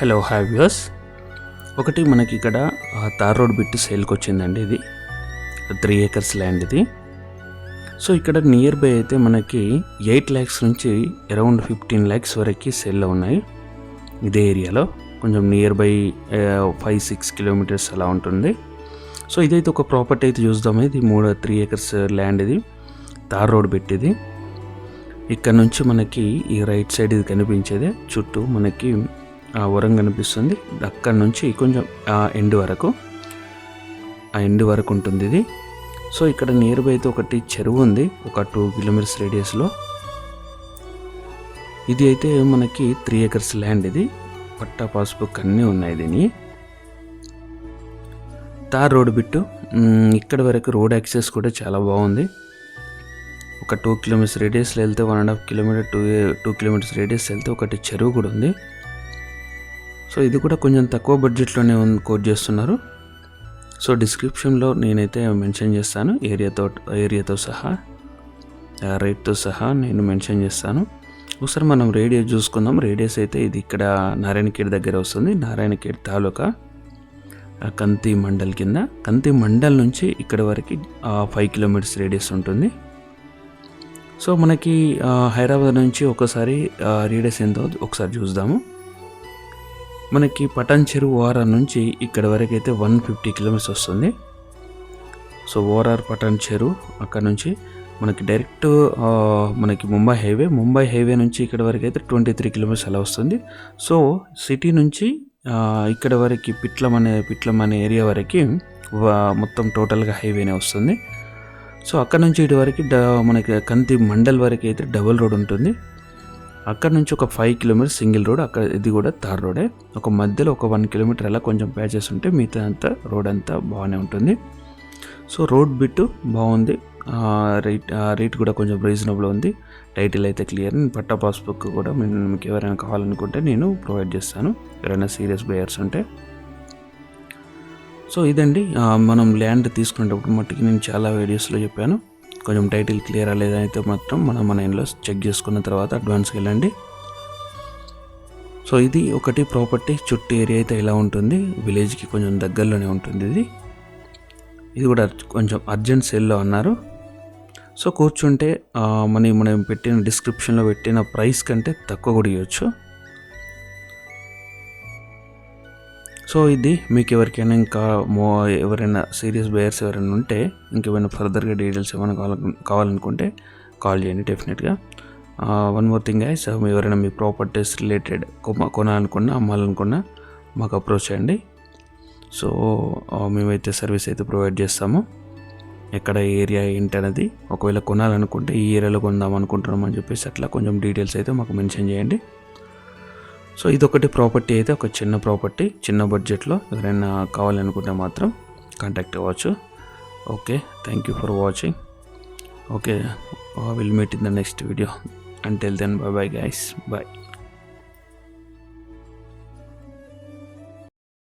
Hello hi views ఒకటి మనకి ఇక్కడ తార్ రోడ్ బిట్టి సేల్కి వచ్చిందండి ఇది. త్రీ ఏకర్స్ ల్యాండ్ ఇది. సో ఇక్కడ నియర్ బై అయితే మనకి ఎయిట్ ల్యాక్స్ నుంచి అరౌండ్ ఫిఫ్టీన్ ల్యాక్స్ వరకు సేల్లో ఉన్నాయి. ఇదే ఏరియాలో. కొంచెం nearby five six kilometres అలా ఉంటుంది. సో ఇదైతే ఒక ప్రాపర్టీ అయితే చూద్దాము ఇది మూడు త్రీ ఏకర్స్ ల్యాండ్ ఇది. తార్ రోడ్ పెట్టిది ఇక్కడ నుంచి మనకి ఈ రైట్ సైడ్ ఇది కనిపించేది. చుట్టూ మనకి ఆ వరం కనిపిస్తుంది. అక్కడ నుంచి కొంచెం ఆ ఎండ్ వరకు. ఆ ఎండ్ వరకు ఉంటుంది ఇది. సో ఇక్కడ నియర్ బై అయితే ఒకటి చెరువు ఉంది. ఒక టూ కిలోమీటర్స్ రేడియస్లో ఇది అయితే మనకి త్రీ ఎకర్స్ ల్యాండ్ ఇది. పట్టా పాస్బుక్ అన్నీ ఉన్నాయి దీని తార్ రోడ్ బిట్టు. ఇక్కడ వరకు రోడ్ యాక్సెస్ కూడా చాలా బాగుంది. ఒక టూ కిలోమీటర్స్ రేడియస్లో వెళ్తే one and half kilometre two two kilometres radius వెళ్తే ఒకటి చెరువు కూడా ఉంది. సో ఇది కూడా కొంచెం తక్కువ బడ్జెట్లోనే ఉంది కోట్ చేస్తున్నారు. సో డిస్క్రిప్షన్లో నేనైతే మెన్షన్ చేస్తాను. ఏరియాతో ఏరియాతో సహా రేట్తో సహా నేను మెన్షన్ చేస్తాను. ఒకసారి మనం రేడియస్ చూసుకుందాం. రేడియస్ అయితే ఇది ఇక్కడ నారాయణఖేడ్ దగ్గర వస్తుంది. నారాయణఖేడ్ తాలూకా కంతి మండల్ కింద. కంతి మండల్ నుంచి ఇక్కడ వరకు ఫైవ్ కిలోమీటర్స్ రేడియస్ ఉంటుంది. సో మనకి హైదరాబాద్ నుంచి ఒకసారి రేడియస్ ఎంత ఒకసారి చూద్దాము. మనకి పటాన్ చెరువు ఓఆర్ఆర్ నుంచి ఇక్కడ వరకు అయితే వన్ ఫిఫ్టీ కిలోమీటర్స్ వస్తుంది. సో ఓఆర్ఆర్ పటాన్ చెరువు అక్కడ నుంచి మనకి డైరెక్ట్ మనకి ముంబై హైవే ముంబై హైవే నుంచి ఇక్కడ వరకు అయితే ట్వంటీ త్రీ కిలోమీటర్స్ అలా వస్తుంది. సో సిటీ నుంచి ఇక్కడ వరకు పిట్లం అనే పిట్లం అనే ఏరియా వరకు మొత్తం టోటల్గా హైవేనే వస్తుంది. సో అక్కడ నుంచి ఇటు వరకు డ మనకి కంతి మండల్ వరకు అయితే డబుల్ రోడ్ ఉంటుంది. అక్కడ నుంచి ఒక ఫైవ్ కిలోమీటర్స్ సింగిల్ రోడ్ అక్కడ ఇది కూడా తార్ రోడే ఒక మధ్యలో ఒక వన్ కిలోమీటర్ అలా కొంచెం ప్యాచెస్ ఉంటే మిగతా అంతా రోడ్ అంతా బాగానే ఉంటుంది. సో రోడ్ బిట్ బాగుంది. రేట్ ఆ, రేట్ కూడా కొంచెం రీజనబుల్ ఉంది. టైటిల్ అయితే క్లియర్ పట్టా పాస్బుక్ కూడా మీకు ఎవరైనా కావాలనుకుంటే నేను ప్రొవైడ్ చేస్తాను. ఎవరైనా సీరియస్ బయర్స్ ఉంటే. సో ఇదండి. మనం ల్యాండ్ తీసుకునేటప్పుడు మట్టుకి నేను చాలా వీడియోస్లో చెప్పాను. కొంచెం టైటిల్ క్లియర్ లేదైతే మాత్రం మనం మన ఇంట్లో చెక్ చేసుకున్న తర్వాత అడ్వాన్స్కి వెళ్ళండి. సో ఇది ఒకటి ప్రాపర్టీ చుట్టూ ఏరియా అయితే ఇలా ఉంటుంది? విలేజ్కి కొంచెం దగ్గరలోనే ఉంటుంది ఇది. ఇది కూడా కొంచెం అర్జెంట్ సేల్లో అన్నారు. సో కూర్చుంటే ఆ, మన మనం పెట్టిన డిస్క్రిప్షన్లో పెట్టిన ప్రైస్ కంటే తక్కువ కూడా ఇవ్వచ్చు. సో ఇది మీకు ఎవరికైనా ఇంకా మో ఎవరైనా సీరియస్ బయర్స్ ఎవరైనా ఉంటే ఇంకేమైనా ఫర్దర్గా డీటెయిల్స్ ఏమైనా కావాలనుకుంటే కాల్ చేయండి డెఫినెట్గా. వన్ మోర్ థింగ్ ఐస్ ఎవరైనా మీ ప్రాపర్టీస్ రిలేటెడ్ కొనాలనుకున్నా అమ్మాలనుకున్నా మాకు అప్రోచ్ చేయండి. సో మేమైతే సర్వీస్ అయితే ప్రొవైడ్ చేస్తాము. ఎక్కడ ఏరియా ఏంటి అనేది ఒకవేళ కొనాలనుకుంటే ఈ ఏరియాలో కొందాం అనుకుంటున్నాం అని చెప్పేసి అట్లా కొంచెం డీటెయిల్స్ అయితే మాకు మెన్షన్ చేయండి. సో ఇదొకటి ప్రాపర్టీ అయితే ఒక చిన్న ప్రాపర్టీ చిన్న బడ్జెట్లో ఎవరైనా కావాలనుకుంటే మాత్రం కాంటాక్ట్ అవ్వచ్చు. Okay thank you for watching. Okay will meet in the next video until then bye bye guys bye